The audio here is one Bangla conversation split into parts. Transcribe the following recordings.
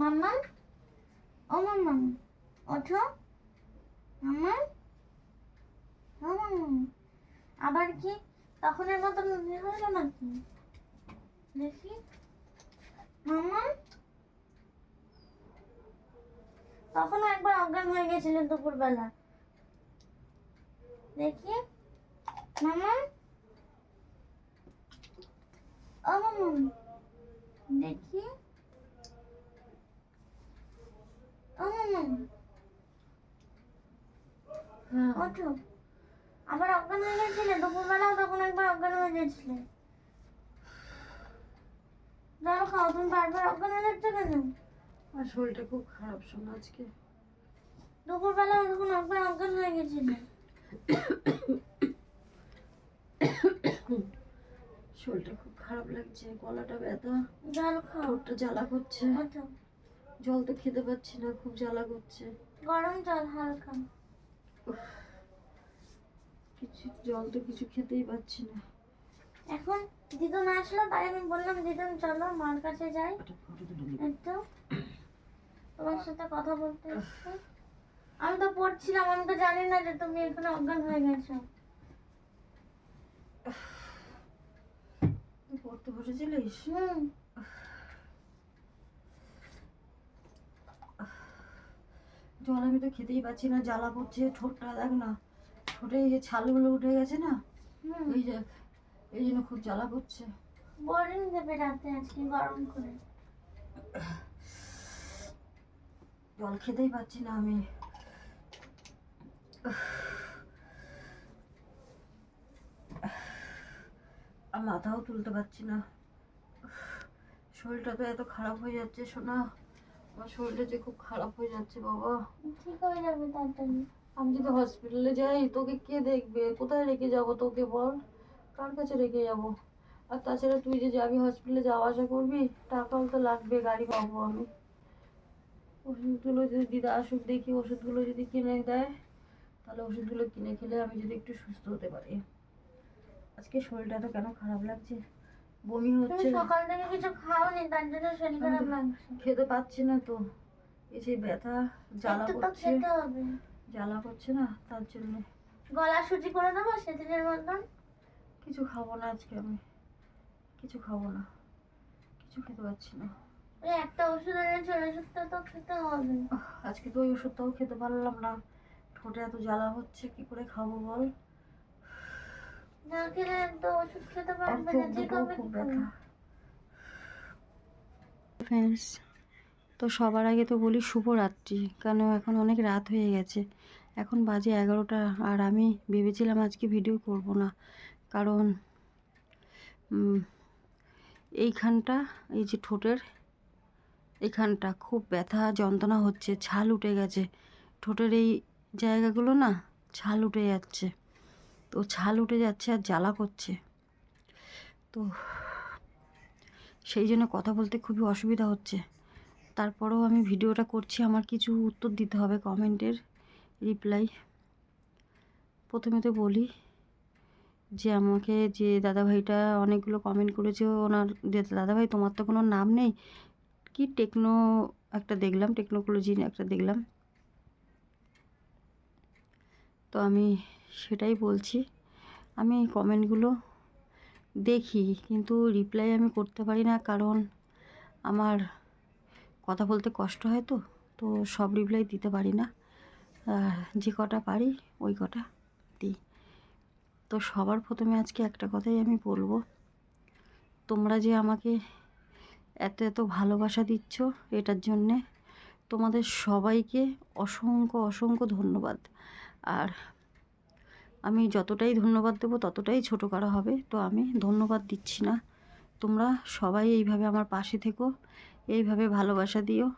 মাম্মা ও মাম্মা ওঠো। মাম্মা ও আবার কি? তখনের মতন হলো নাকি? দেখি। মাম্মা তখন একবার অজ্ঞান হয়ে গেছিলেন দুপুরবেলা। দেখি। মামা ও মামা দেখি ও মামা হ্যাঁ ওঠো। আবার অজ্ঞান হয়ে গেছিলে? দুপুরবেলাও তখন একবার অজ্ঞান হয়ে গেছিলে। জল খাও। তুমি বারবার অজ্ঞান হয়ে যাচ্ছ কেন? আর শরীরটা খুব খারাপ শোনা আজকে। দুপুরবেলাও তখন একবার অজ্ঞান হয়ে গেছিলে। শরীরটা খুব খারাপ লাগছে গলাটা ব্যথা ঠোঁটটা জ্বালা করছে। জল তো খেতে পাচ্ছি না খুব জ্বালা করছে। গরম জল হালকা। কিছু জল তো কিছু খেতেই পাচ্ছি না। এখন দিদুন আসলো তাই আমি বললাম দিদুন চলো মার কাছে যাই। একটা তোমার সাথে কথা বলতে। আমি তো পড়ছিলাম আমি তো জানি না যে তুমি এখানে অজ্ঞান হয়ে গেছো। পড়তে বসেছিলিস? হুম। জল আমি তো খেতেই পাচ্ছি না জ্বালা পড়ছে ঠোঁটটা দেখ না। ঠোঁটে এই যে ছালগুলো উঠে গেছে না এই যে এই জন্য খুব জ্বালা পড়ছে বোরিং দেবে রাতে আজকে গরম করে। জল খেতেই পাচ্ছি না আমি। আর মাথাও তুলতে পারছি না। শরীরটা তো এত খারাপ হয়ে যাচ্ছে শোনা আমার শরীরটা যে খুব খারাপ হয়ে যাচ্ছে বাবা। ঠিক হয়ে যাবে তাড়াতাড়ি আমি যদি হসপিটালে যাই তোকে কে দেখবে? কোথায় রেখে যাব তোকে বল? কার কাছে রেখে যাব? আর তাছাড়া তুই যে যাবি হসপিটালে যাওয়া আসা করবি টাকাও তো লাগবে গাড়ি পাবো আমি। ওষুধগুলো যদি দিদা আসুক দেখি ওষুধগুলো যদি কিনে দেয় তাহলে ওষুধগুলো কিনে খেলে আমি যদি একটু সুস্থ হতে পারি। আজকে শরীরটা তো কেন খারাপ লাগছে? বমি হচ্ছে। সকাল থেকে কিছু খাওনি তার জন্য শরীর খারাপ লাগছে। খেতে পাচ্ছি না তো। এই যে ব্যথা জ্বালা করছে। জ্বালা করছে না তার জন্য। গলা সুজি করে দেবো সেদিনের মতন? কিছু খাব না আজকে আমি। কিছু খাব না। কিছু খেতে পারছি না। একটা ওষুধ এনেছে ওই ওষুধটা তো খেতে হবে। আজকে তো ওই ওষুধটাও খেতে পারলাম না। ঠোঁটে এত জ্বালা হচ্ছে কি করে খাব বল? না খেলে তো ওষুধ খেতে পারবে না ফ্রেন্ডস তো সবার আগে তো বলি শুভরাত্রি কেন এখন অনেক রাত হয়ে গেছে। এখন বাজে এগারোটা আর আমি ভেবেছিলাম আজকে ভিডিও করব না। কারণ এইখানটা এই যে ঠোঁটের এখানটা খুব ব্যথা যন্ত্রণা হচ্ছে ছাল উঠে গেছে। ঠোঁটের এই জায়গাগুলো না ছাল উঠে যাচ্ছে। তো ছাল উঠে যাচ্ছে আর জ্বালা করছে। তো সেই জন্য কথা বলতে খুবই অসুবিধা হচ্ছে। তারপরেও আমি ভিডিওটা করছি, আমার কিছু উত্তর দিতে হবে কমেন্টের রিপ্লাই। প্রথমে তো বলি যে আমাকে যে দাদাভাইটা অনেকগুলো কমেন্ট করেছে, ওনার যে দাদাভাই, তোমার তো কোনো নাম নেই? কি টেকনো একটা দেখলাম টেকনোলজি একটা দেখলাম। তো আমি সেটাই বলছি। আমি কমেন্টগুলো দেখি, কিন্তু রিপ্লাই আমি করতে পারি না কারণ আমার কথা বলতে কষ্ট হয় তো তো সব রিপ্লাই দিতে পারি না। যে কটা পারি ওই কটা দিই। তো সবার প্রথমে আজকে একটা কথাই আমি বলব। তোমরা যে আমাকে এত এত ভালোবাসা দিচ্ছ, এটার জন্যে তোমাদের সবাইকে অসংখ্য অসংখ্য ধন্যবাদ। আর আমি যতটাই ধন্যবাদ দেবো, ততটাই ছোটো করা হবে। তো আমি ধন্যবাদ দিচ্ছি না। তোমরা সবাই এইভাবে আমার পাশে থেকো, এইভাবে ভালোবাসা দিও।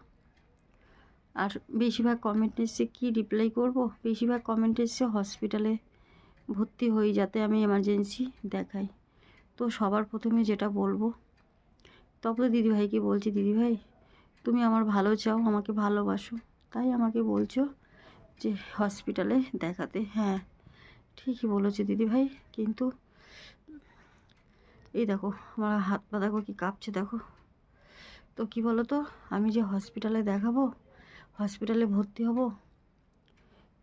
আর বেশিরভাগ কমেন্ট এসছে কী রিপ্লাই করব? বেশিরভাগ কমেন্ট এসছে হসপিটালে ভর্তি হই যাতে আমি এমার্জেন্সি দেখাই। তো সবার প্রথমে যেটা বলব তবে দিদিভাইকে বলছি, দিদিভাই, তুমি আমার ভালো চাও, আমাকে ভালোবাসো। তাই আমাকে বলছো যে হসপিটালে দেখাতে। হ্যাঁ। ঠিকই বলেছে দিদিভাই কিন্তু এই দেখো আমার হাত পা দেখো কি কাঁপছে দেখো। তো কি বলো তো আমি যে হসপিটালে দেখাবো হসপিটালে ভর্তি হব,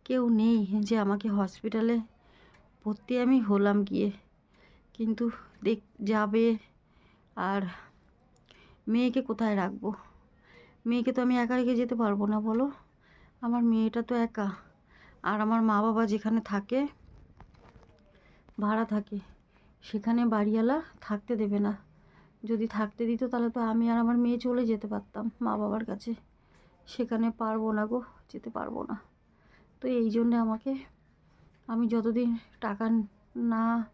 কেউ নেই যে আমাকে হসপিটালে ভর্তি আমি হলাম গিয়ে। কিন্তু দেখ, যাবে আর মেয়েকে কোথায় রাখব? মেয়েকে তো আমি একা রেখে যেতে পারব না বলো। আমার মেয়েটা তো একা। আর আমার মা বাবা যেখানে থাকে ভাড়া থাকে। সেখানে বাড়িওয়ালা থাকতে দেবে না। যদি থাকতে দিত তাহলে তো আমি আর আমার মেয়ে চলে যেতে পারতাম মা বাবার কাছে। সেখানে পারব না গো, যেতে পারব না। তো এই জন্যে আমাকে আমি যতদিন টাকা না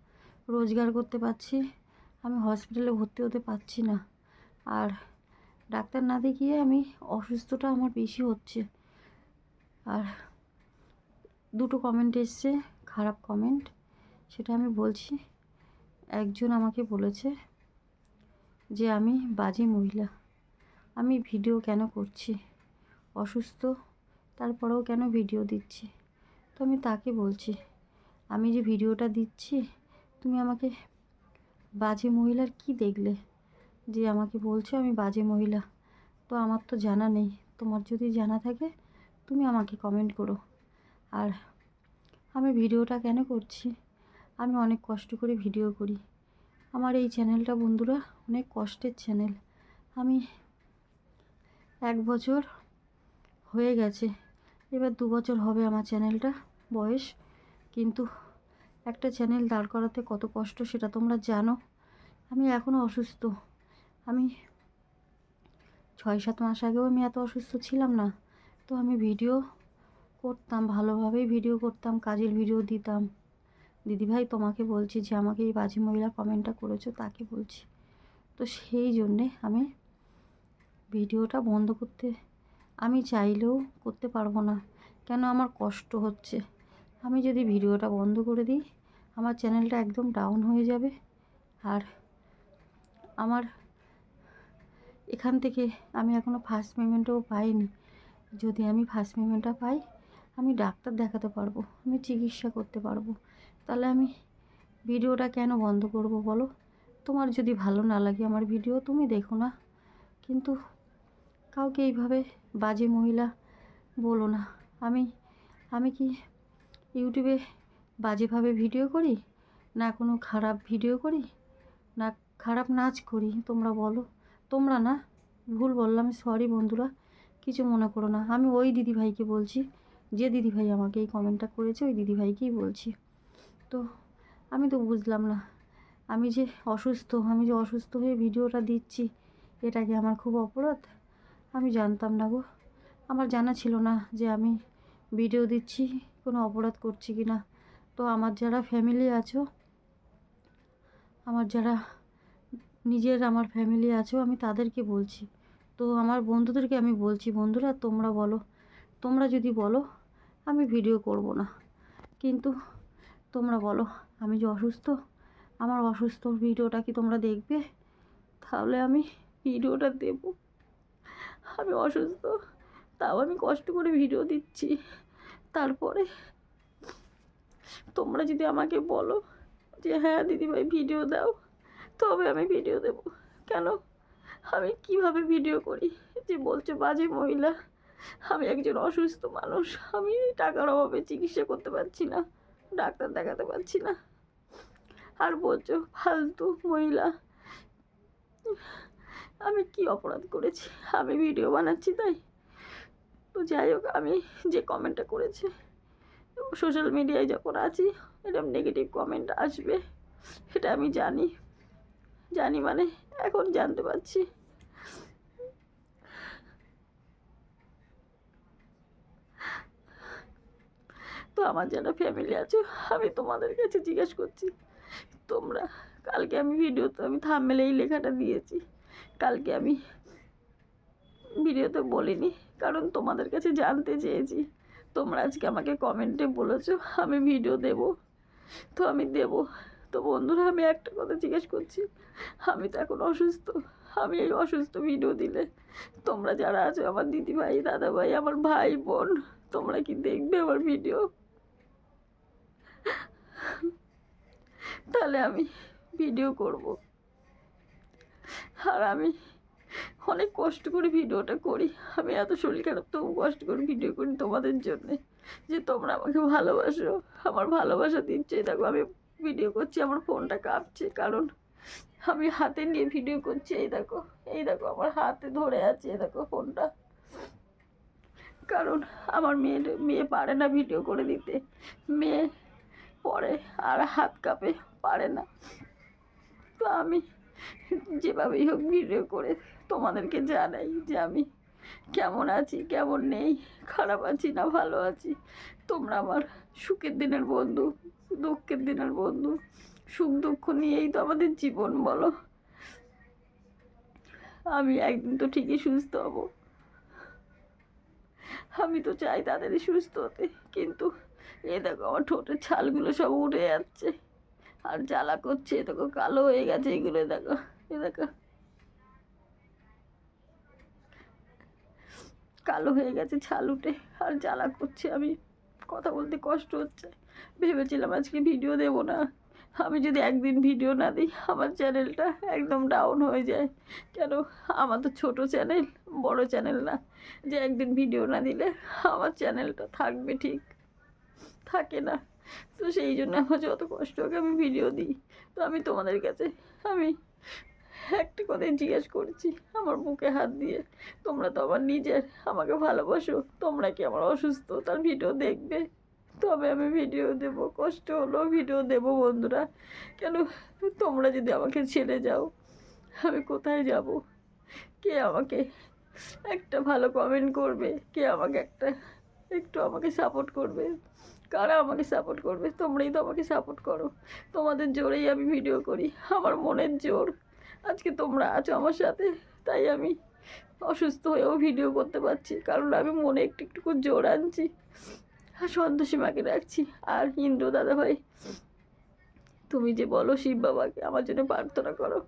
রোজগার করতে পারছি, আমি হসপিটালে ভর্তি হতে পারছি না। আর ডাক্তার না দেখিয়ে আমি অসুস্থটা আমার বেশি হচ্ছে। আর দুটো কমেন্ট এসছে, খারাপ কমেন্ট সেটা আমি বলছি। একজন আমাকে বলেছে যে আমি বাজে মহিলা। আমি ভিডিও কেন করছি? অসুস্থ, তারপরেও কেন ভিডিও দিচ্ছি? তো আমি তাকে বলছি, আমি যে ভিডিওটা দিচ্ছি, তুমি আমাকে বাজে মহিলার কি দেখলে? যে আমাকে বলছো আমি বাজে মহিলা। তো আমার তো জানা নেই। তোমার যদি জানা থাকে, তুমি আমাকে কমেন্ট করো। আর আমি ভিডিওটা কেন করছি? আমি অনেক কষ্ট করে ভিডিও করি। আমার এই চ্যানেলটা বন্ধুরা অনেক কষ্টের চ্যানেল আমি এক বছর হয়ে গেছে। এবার দু বছর হবে আমার চ্যানেলটা বয়স। কিন্তু একটা চ্যানেল দাঁড় করাতে কত কষ্ট সেটা তোমরা জানো। আমি এখনও অসুস্থ। আমি ছয় সাত মাস আগেও আমি এত অসুস্থ ছিলাম না। তো আমি ভিডিও করতাম, ভালোভাবেই ভিডিও করতাম, কাজের ভিডিও দিতাম। দিদিভাই তোমাকে বলছি যে আমাকে এই বাজে মহিলা কমেন্টটা করেছ, তাকে বলছি। তো সেই জন্যে আমি ভিডিওটা বন্ধ করতে, আমি চাইলেও করতে পারব না। কেন আমার কষ্ট হচ্ছে? আমি যদি ভিডিওটা বন্ধ করে দিই, আমার চ্যানেলটা একদম ডাউন হয়ে যাবে। আর আমার এখান থেকে আমি এখনও ফার্স্ট পেমেন্টও পাইনি। যদি আমি ফার্স্ট পেমেন্টটা পাই, আমি ডাক্তার দেখাতে পারব, আমি চিকিৎসা করতে পারব। তাহলে আমি ভিডিওটা কেন বন্ধ করব বলো? তোমার যদি ভালো না লাগে আমার ভিডিও, তুমি দেখো না। কিন্তু কাউকে এইভাবে বাজে মহিলা বলো না। আমি আমি কি ইউটিউবে বাজেভাবে ভিডিও করি? না কোনো খারাপ ভিডিও করি? না খারাপ নাচ করি? তোমরা বলো। তোমরা না, ভুল বললাম সরি বন্ধুরা, কিছু মনে করো না। আমি ওই দিদিভাইকে বলছি, যে দিদিভাই আমাকে এই কমেন্টটা করেছে, ওই দিদিভাইকেই বলছি। তো আমি তো বুঝলাম না। আমি যে অসুস্থ, আমি যে অসুস্থ হয়ে ভিডিওটা দিচ্ছি, এটা কি আমার খুব অপরাধ? আমি জানতাম না গো। আমার জানা ছিল না যে আমি ভিডিও দিচ্ছি, কোনো অপরাধ করছি কি না তো আমার যারা ফ্যামিলি আছো, আমার যারা নিজের আমার ফ্যামিলি আছো, আমি তাদেরকে বলছি। তো আমার বন্ধুদেরকে আমি বলছি, বন্ধুরা, তোমরা বলো। তোমরা যদি বলো, আমি ভিডিও করব না। কিন্তু তোমরা বলো, আমি যে অসুস্থ? আমার অসুস্থ ভিডিওটা কি তোমরা দেখবে? তাহলে আমি ভিডিওটা দেব। আমি অসুস্থ, তাও আমি কষ্ট করে ভিডিও দিচ্ছি। তারপরে তোমরা যদি আমাকে বলো যে হ্যাঁ দিদিভাই, ভিডিও দাও। তবে আমি ভিডিও দেব। কেন? আমি কীভাবে ভিডিও করি? যে বলছে বাজে মহিলা। আমি একজন অসুস্থ মানুষ। আমি টাকার অভাবে চিকিৎসা করতে পারছি না। ডাক্তার দেখাতে পারছি না। আর বলছো, ফালতু মহিলা। আমি কি অপরাধ করেছি? আমি ভিডিও বানাচ্ছি তাই? তো যাই হোক, আমি যে কমেন্টটা করেছি সোশ্যাল মিডিয়ায় যখন আছি এরকম নেগেটিভ কমেন্ট আসবে, সেটা আমি জানি। জানি মানে এখন জানতে পারছি তো আমার যারা ফ্যামিলি আছে, আমি তোমাদের কাছে জিজ্ঞেস করছি, তোমরা, কালকে আমি ভিডিওতে আমি থামমেলে এই লেখাটা দিয়েছি, কালকে আমি ভিডিওতে বলিনি, কারণ তোমাদের কাছে জানতে চেয়েছি, তোমরা আজকে আমাকে কমেন্টে বলেছ, আমি ভিডিও দেব, তো আমি দেব, তো বন্ধুরা, আমি একটা কথা জিজ্ঞেস করছি, আমি তো এখন অসুস্থ, আমি এই অসুস্থ ভিডিও দিলে, তোমরা যারা আছো, আমার দিদিভাই, দাদাভাই, আমার ভাই, বোন, তোমরা কি দেখবে আমার ভিডিও তাহলে আমি ভিডিও করব। আর আমি অনেক কষ্ট করে ভিডিওটা করি। আমি এত শরীর খারাপ, তবু কষ্ট করে ভিডিও করি তোমাদের জন্যে। যে তোমরা আমাকে ভালোবাসো, আমার ভালোবাসা দিচ্ছে। দেখো, আমি ভিডিও করছি, আমার ফোনটা কাঁপছে, কারণ আমি হাতে নিয়ে ভিডিও করছি। এই দেখো এই দেখো, আমার হাতে ধরে আছে, এই দেখো ফোনটা কারণ আমার মেয়ে মেয়ে পারে না ভিডিও করে দিতে। মেয়ে পরে আর হাত কাঁপে। পারে না। তো আমি যেভাবেই হোক ভিডিও করে তোমাদেরকে জানাই যে আমি কেমন আছি, কেমন নেই, খারাপ আছি না ভালো আছি। তোমরা আমার সুখের দিনের বন্ধু, দুঃখের দিনের বন্ধু, সুখ দুঃখ নিয়েই তো আমাদের জীবন বলো। আমি একদিন তো ঠিকই সুস্থ হব। আমি তো চাই তাদেরই সুস্থ হতে, কিন্তু এ দেখো আমার ঠোঁটের ছালগুলো সব উঠে যাচ্ছে। আর জ্বালা করছে, দেখো কালো হয়ে গেছে এগুলো, দেখো, এ দেখো। কালো হয়ে গেছে ছাল উঠে আর জ্বালা করছে, আমি কথা বলতে কষ্ট হচ্ছে। ভেবেছিলাম আজকে ভিডিও দেব না। আমি যদি একদিন ভিডিও না দিই, আমার চ্যানেলটা একদম ডাউন হয়ে যায়। কেন? আমার তো ছোটো চ্যানেল বড় চ্যানেল না। যে একদিন ভিডিও না দিলে, আমার চ্যানেলটা থাকবে ঠিক। থাকে না। তো সেই জন্য আমার যত কষ্ট হোক আমি ভিডিও দিই। তো আমি তোমাদের কাছে, আমি একটা কথাই জিজ্ঞেস করছি, আমার বুকে হাত দিয়ে, তোমরা তো আমার নিজের, আমাকে ভালোবাসো, তোমরা কি আমার অসুস্থ তার ভিডিও দেখবে? তবে আমি ভিডিও দেব, কষ্ট হলো ভিডিও দেব বন্ধুরা। কেন? তোমরা যদি আমাকে ছেড়ে যাও, আমি কোথায় যাব? কে আমাকে একটা ভালো কমেন্ট করবে? কে আমাকে একটা, একটু আমাকে সাপোর্ট করবে? কারা আমাকে সাপোর্ট করবে? তোমরাই তো আমাকে সাপোর্ট করো। তোমাদের জোরেই আমি ভিডিও করি। আমার মনের জোর। আজকে তোমরা আছো আমার সাথে, তাই আমি অসুস্থ হয়েও ভিডিও করতে পারছি। কারণ আমি মনে একটু একটু জোর আনছি। আর সন্তোষী মাকে রাখছি আর ইন্দ্র দাদা ভাই তুমি যে বলো শিব বাবাকে, আমার জন্য প্রার্থনা করো।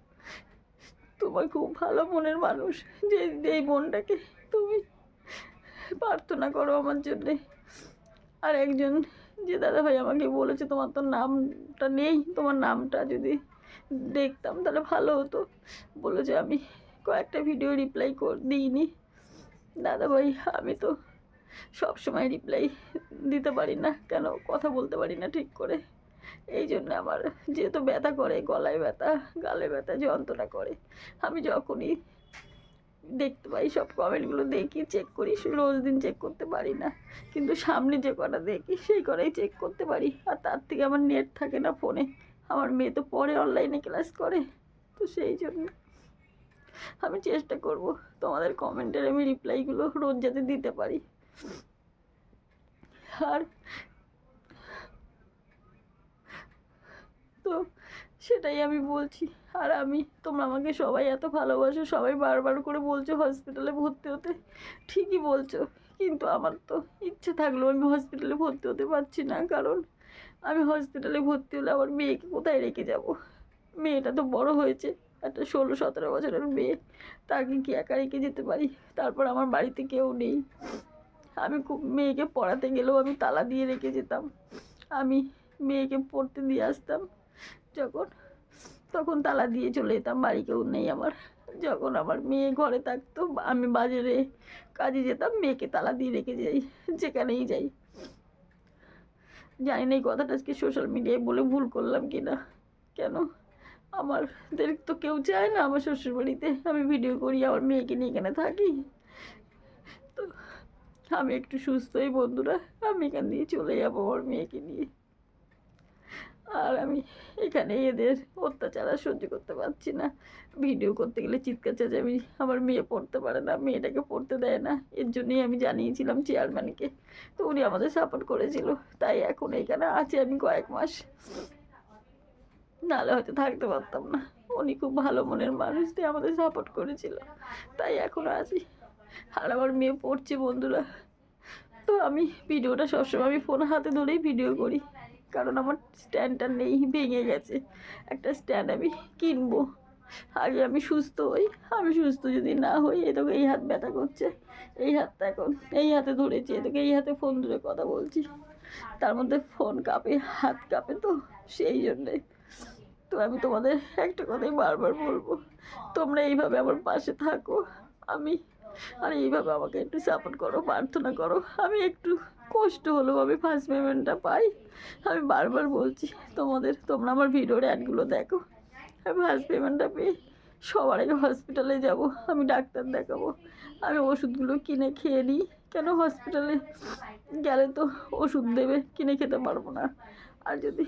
তোমার খুব ভালো মনের মানুষ। যে এই মনটাকে তুমি প্রার্থনা করো আমার জন্যে। আর একজন যে দাদা ভাই আমাকে বলেছে, তোমার তো নামটা নেই, তোমার নামটা যদি দেখতাম তাহলে ভালো হতো। বলেছে, আমি কয়েকটা ভিডিও রিপ্লাই কর, দিইনি। দাদা ভাই আমি তো সব সময় রিপ্লাই দিতে পারি না, কেন কথা বলতে পারি না ঠিক করে? এই জন্য আমার যেহেতু ব্যথা করে, গলায় ব্যথা, গালে ব্যথা, যন্ত্রণা করে, আমি যখনই দেখতে পাই, সব কমেন্টগুলো দেখি চেক করি রোজ দিন চেক করতে পারি না। কিন্তু সামনে যে কটা দেখি, সেই কটাই চেক করতে পারি। আর তার থেকে আমার নেট থাকে না ফোনে আমার মেয়ে তো পরে অনলাইনে ক্লাস করে। তো সেই জন্য আমি চেষ্টা করব তোমাদের কমেন্টের আমি রিপ্লাইগুলো রোজ যাতে দিতে পারি। আর তো সেটাই আমি বলছি। আর আমি, তোমরা আমাকে সবাই এত ভালোবাসো, সবাই বারবার করে বলছো হসপিটালে ভর্তি হতে। ঠিকই বলছো, কিন্তু আমার তো ইচ্ছে থাকলেও আমি হসপিটালে ভর্তি হতে পারছি না। কারণ আমি হসপিটালে ভর্তি হলে আমার মেয়েকে কোথায় রেখে যাব? মেয়েটা তো বড় হয়েছে, একটা ষোলো সতেরো বছরের মেয়ে। তাকে কি একা রেখে যেতে পারি? তারপর আমার বাড়িতে কেউ নেই। আমি খুব, মেয়েকে পড়াতে গেলেও আমি তালা দিয়ে রেখে যেতাম। আমি মেয়েকে পড়তে দিয়ে আসতাম। যখন, তখন তালা দিয়ে চলে যেতাম, বাড়ি কেউ নেই আমার। যখন আমার মেয়ে ঘরে থাকতো, আমি বাজারে কাজে যেতাম, মেয়েকে তালা দিয়ে রেখে যাই, যেখানেই যাই। জানি না এই কথাটা আজকে সোশ্যাল মিডিয়ায় বলে ভুল করলাম কি না কেন? আমাদের তো কেউ চায় না আমার শ্বশুরবাড়িতে আমি ভিডিও করি, আমার মেয়েকে নিয়ে এখানে থাকি। তো আমি একটু সুস্থই বন্ধুরা, আমি এখান দিয়ে চলে যাব আমার মেয়েকে নিয়ে। আর আমি এখানে এদের অত্যাচার আর সহ্য করতে পারছি না। ভিডিও করতে গেলে চিৎকার চেঁচামি আমার মেয়ে পড়তে পারে না, মেয়েটাকে পড়তে দেয় না। এর জন্যই আমি জানিয়েছিলাম চেয়ারম্যানকে তো উনি আমাদের সাপোর্ট করেছিল। তাই এখন এখানে আছে আমি কয়েক মাস। নাহলে হয়তো থাকতে পারতাম না। উনি খুব ভালো মনের মানুষ দিয়ে আমাদের সাপোর্ট করেছিল। তাই এখন আছি। আর আমার মেয়ে পড়ছে বন্ধুরা। তো আমি ভিডিওটা সবসময় আমি ফোন হাতে ধরেই ভিডিও করি। কারণ আমার স্ট্যান্ডটা নেই, ভেঙে গেছে। একটা স্ট্যান্ড আমি কিনবো। আগে আমি সুস্থ হই, আমি সুস্থ যদি না হই, এ তোকে এই হাত ব্যথা করছে, এই হাতটা এখন, এই হাতে ধরেছি, এ তোকে এই হাতে ফোন ধরে কথা বলছি। তার মধ্যে ফোন কাঁপে, হাত কাঁপে তো, সেই জন্যে। তো আমি তোমাদের একটা কথাই বারবার বলব, তোমরা এইভাবে আমার পাশে থাকো, আমি, আর এইভাবে আমাকে একটু সাপোর্ট করো, প্রার্থনা করো, আমি একটু কষ্ট হলেও আমি ফার্স্ট পেমেন্টটা পাই। আমি বারবার বলছি, তোমাদের, তোমরা আমার ভিডিওর অ্যাডগুলো দেখো। আমি ফার্স্ট পেমেন্টটা পেয়ে সবার আগে হসপিটালে যাব, আমি ডাক্তার দেখাবো। আমি ওষুধগুলো কিনে খেয়ে নিই। কেন হসপিটালে গেলে তো ওষুধ দেবে, কিনে খেতে পারব না। আর যদি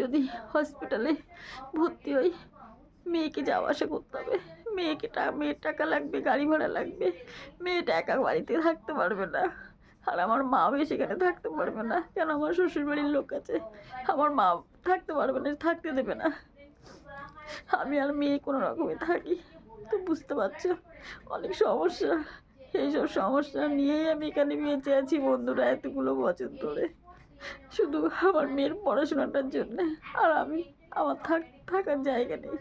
যদি হসপিটালে ভর্তি হই মেয়েকে যাওয়া আসা করতে হবে। মেয়েকে মেয়ের টাকা লাগবে, গাড়ি ভাড়া লাগবে। মেয়েটা একা বাড়িতে থাকতে পারবে না। আর আমার মাও সেখানে থাকতে পারবে না। কেন? আমার শ্বশুর বাড়ির লোক আছে। আমার মা থাকতে পারবে না, থাকতে দেবে না। আমি আর মেয়ে কোনো রকমে থাকি। তো বুঝতে পারছ? অনেক সমস্যা। এইসব সমস্যা নিয়েই আমি এখানে বেঁচে আছি বন্ধুরা এতগুলো বছর ধরে। শুধু আমার মেয়ের পড়াশোনাটার জন্যে। আর আমি, আমার থাক, থাকার জায়গা নেই।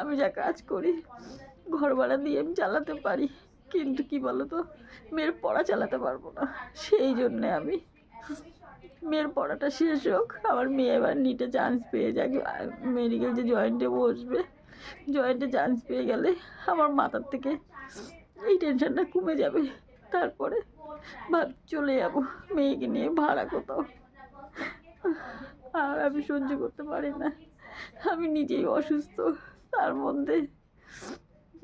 আমি যা কাজ করি ঘর ভাড়া দিয়ে আমি চালাতে পারি। কিন্তু কি বলো তো মেয়ের পড়া চালাতে পারব না। সেই জন্যে আমি মেয়ের পড়াটা শেষ হোক, আমার মেয়ে এবার নিটে চান্স পেয়ে যাক। মেডিকেল যে জয়েন্টে বসবে জয়েন্টে চান্স পেয়ে গেলে আমার মাথার থেকে এই টেনশনটা কমে যাবে। তারপরে ভাব চলে যাব, মেয়েকে নিয়ে ভাড়া কোথাও। আর আমি সহ্য করতে পারি না। আমি নিজেই অসুস্থ। তার মধ্যে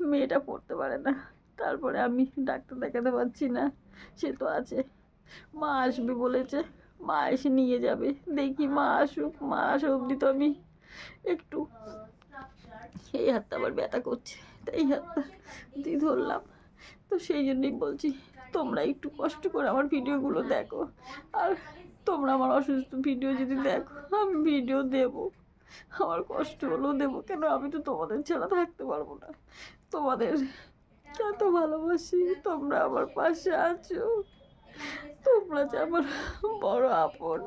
মেয়েটা পড়তে পারে না। তারপরে আমি ডাক্তার দেখাতে পারছি না, সে তো আছে। মা আসবে বলেছে, মা এসে নিয়ে যাবে। দেখি মা আসুক, মা আসা অবধি তো আমি একটু এই হাতটা আবার ব্যথা করছে তাই এই হাতটা দিয়ে ধরলাম। তো সেই জন্যই বলছি, তোমরা একটু কষ্ট করে আমার ভিডিওগুলো দেখো। আর তোমরা আমার অসুস্থ ভিডিও যদি দেখো, আমি ভিডিও দেব। আমার কষ্ট হলো, দেবো। কেন? আমি তো তোমাদের ছাড়া থাকতে পারব না। তোমাদের এত ভালোবাসি, তোমরা আমার পাশে আছো। তোমরা যে আমার বড় আপন।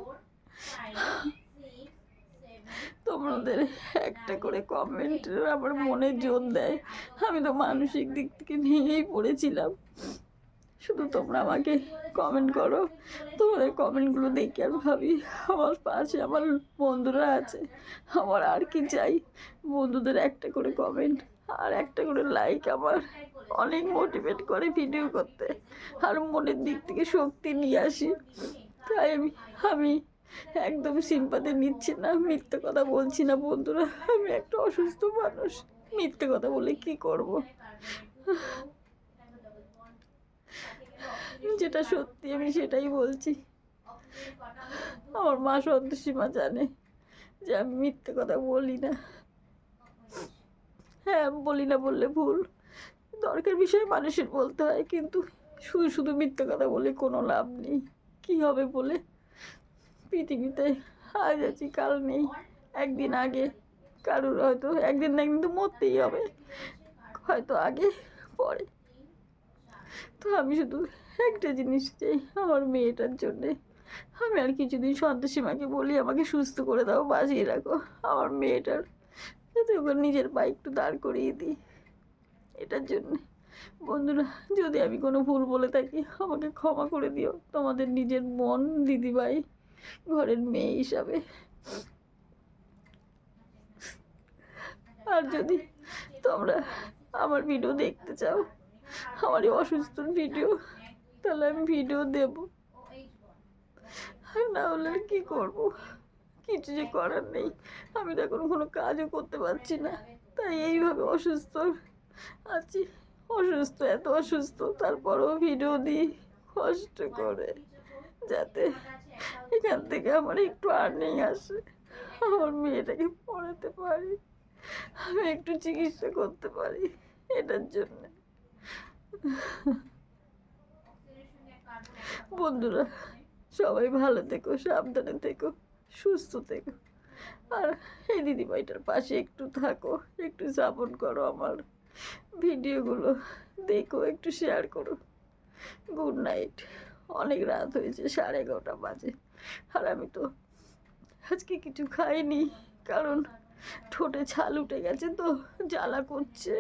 তোমাদের একটা করে কমেন্ট আমার মনে জোর দেয়। আমি তো মানসিক দিক থেকে ভেঙেই পড়েছিলাম। শুধু তোমরা আমাকে কমেন্ট করো। তোমাদের কমেন্টগুলো দেখে আমি ভাবি, আমার পাশে আমার বন্ধুরা আছে, আমার আর কি চাই? বন্ধুদের একটা করে কমেন্ট আর একটা করে লাইক আমার অনেক মোটিভেট করে ভিডিও করতে। আর মনের দিক থেকে শক্তি নিয়ে আসি। তাই আমি আমি একদম সিম্পাতে নিচ্ছি না, মিথ্যে কথা বলছি না বন্ধুরা। আমি একটা অসুস্থ মানুষ, মিথ্যে কথা বলে কি করব? যেটা সত্যি আমি সেটাই বলছি। আমার মা সন্তোষীমা জানে যে আমি মিথ্যে কথা বলি না। হ্যাঁ বলি না বললে ভুল। দরকার বিষয়ে মানুষের বলতে হয়, কিন্তু শুধু শুধু মিথ্যে কথা বলে কোনো লাভ নেই। কী হবে বলে? পৃথিবীতে আজ আছি, কাল নেই। একদিন আগে কারুর হয়তো, একদিন না একদিন তো মরতেই হবে। হয়তো আগে, পরে। আমি শুধু একটা জিনিস চাই, আমার মেয়েটার জন্যে। আমি আর কিছুদিন সন্তোষীমাকে বলি, আমাকে সুস্থ করে দাও, বাঁচিয়ে রাখো। আমার মেয়েটার যাতে ওকে নিজের একটু দাঁড় করিয়ে দিই। এটার জন্যে। বন্ধুরা, যদি আমি কোনো ভুল বলে থাকি, আমাকে ক্ষমা করে দিও। তোমাদের নিজের বোন দিদিভাই ঘরের মেয়ে হিসাবে। আর যদি তোমরা আমার ভিডিও দেখতে চাও আমার অসুস্থ ভিডিও, তাহলে আমি ভিডিও দেব। আর না হলে কী করব? কিছু যে করার নেই। আমি তো এখন কোনো কাজও করতে পারছি না। তাই এইভাবে অসুস্থ। আছি অসুস্থ, এত অসুস্থ, তারপরেও ভিডিও দিই, কষ্ট করে, যাতে এখান থেকে আমার একটু আর্নিং আসে, আমার মেয়েটাকে পড়াতে পারি, আমি একটু চিকিৎসা করতে পারি, এটার জন্যে। বন্ধুরা, সবাই ভালো থেকো, সাবধানে থেকো, সুস্থ থেকো। আর এই দিদিভাইটার পাশে একটু থাকো, একটু সাপোর্ট করো আমার ভিডিওগুলো, দেখো, একটু শেয়ার করো। গুড নাইট অনেক রাত হয়েছে, সাড়ে এগারোটা বাজে। আর আমি তো আজকে কিছু খাইনি, কারণ ঠোঁটে ছাল উঠে গেছে তো, জ্বালা করছে,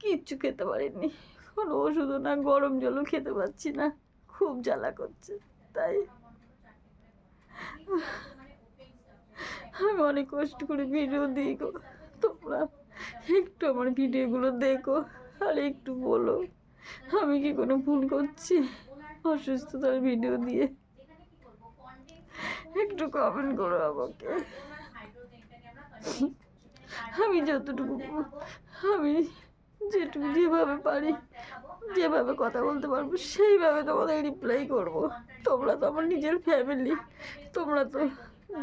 কিচ্ছু খেতে পারিনি। কোনো ওষুধও না গরম জলও খেতে পাচ্ছি না, খুব জ্বালা করছে, তাই। আমি অনেক কষ্ট করে ভিডিও দিই গো তোমরা একটু আমার ভিডিওগুলো দেখো, আর একটু বলো, আমি কি কোনো ভুল করছি অসুস্থতার ভিডিও দিয়ে? একটু কমেন্ট করো আমাকে। আমি যতটুকু, আমি যেটুকু যেভাবে পারি, যেভাবে কথা বলতে পারব, সেইভাবে তোমাদের রিপ্লাই করব। তোমরা তো আমার নিজের ফ্যামিলি তোমরা তো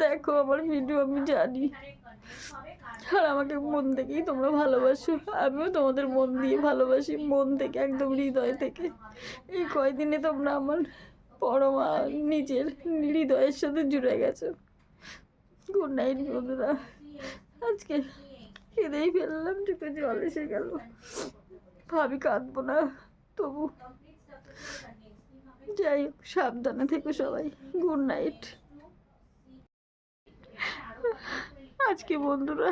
দেখো আমার ভিডিও আমি জানি। আর আমাকে মন থেকেই তোমরা ভালোবাসো, আমিও তোমাদের মন দিয়ে ভালোবাসি, মন থেকে একদম হৃদয় থেকে। এই কয়দিনে তোমরা আমার পরমা নিজের হৃদয়ের সাথে জুড়ে গেছো। গুড নাইট বন্ধুরা। আজকে কেঁদেই ফেললাম চোখে জল এসে গেল। ভাবি কাঁদবো না, তবু যাই হোক, সাবধানে থেকো সবাই। গুড নাইট আজকে বন্ধুরা,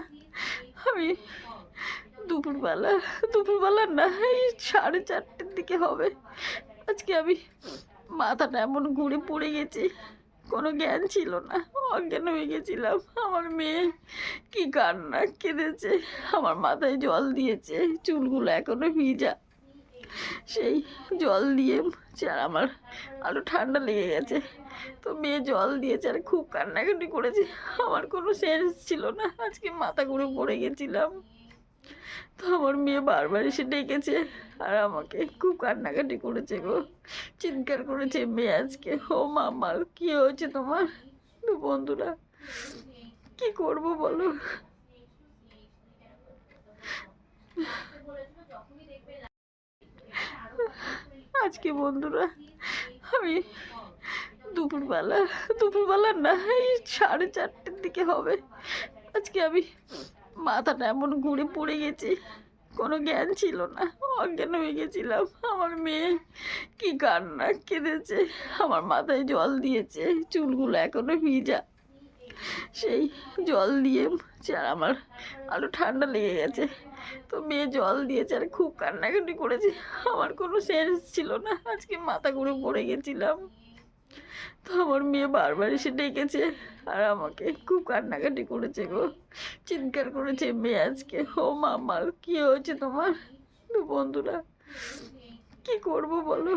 আমি দুপুরবেলা দুপুরবেলা না, এই সাড়ে চারটের দিকে হবে। আজকে আমি মাথাটা এমন ঘুরে পড়ে গেছি। কোনো জ্ঞান ছিল না। অজ্ঞান হয়ে গেছিলাম। আমার মেয়ে কি কান্না কেঁদেছে, আমার মাথায় জল দিয়েছে, চুলগুলো এখনও ভিজা। সেই জল দিয়ে আর আমার আরও ঠান্ডা লেগে গেছে। তো মেয়ে জল দিয়েছে আর খুব কান্নাকাটি করেছে। আমার কোনো সেন্স ছিল না। আজকে মাথা ঘুরে পড়ে গেছিলাম। তো আমার মেয়ে বারবার এসে ডেকেছে আর আমাকে খুব কান্নাকাটি করেছে গো। চিৎকার করেছে মেয়ে আজকে। ও মামা কি হয়েছে তোমার? তো বন্ধুরা, কি করব বলো? আজকে বন্ধুরা, আমি দুপুরবেলা দুপুরবেলা না, এই সাড়ে চারটের দিকে হবে। আজকে আমি মাথাটা এমন ঘুরে পড়ে গেছি, কোনো জ্ঞান ছিল না, অজ্ঞান হয়ে গেছিলাম। আমার মেয়ে কি কান্না কেঁদেছে, আমার মাথায় জল দিয়েছে, চুলগুলো এখনও ভিজা। সেই জল দিয়ে আর আমার আরও ঠান্ডা লেগে গেছে। তো মেয়ে জল দিয়েছে আর খুব কান্নাকাটি করেছে। আমার কোনো সেন্স ছিল না, আজকে মাথা ঘুরে পড়ে গেছিলাম। তো আমার মেয়ে বারবার এসে ডেকেছে আর আমাকে খুব কান্নাকাটি করেছে গো। চিৎকার করেছে মেয়ে আজকে। ও মামা কি হয়েছে তোমার? তো বন্ধুরা, কি করব বলো?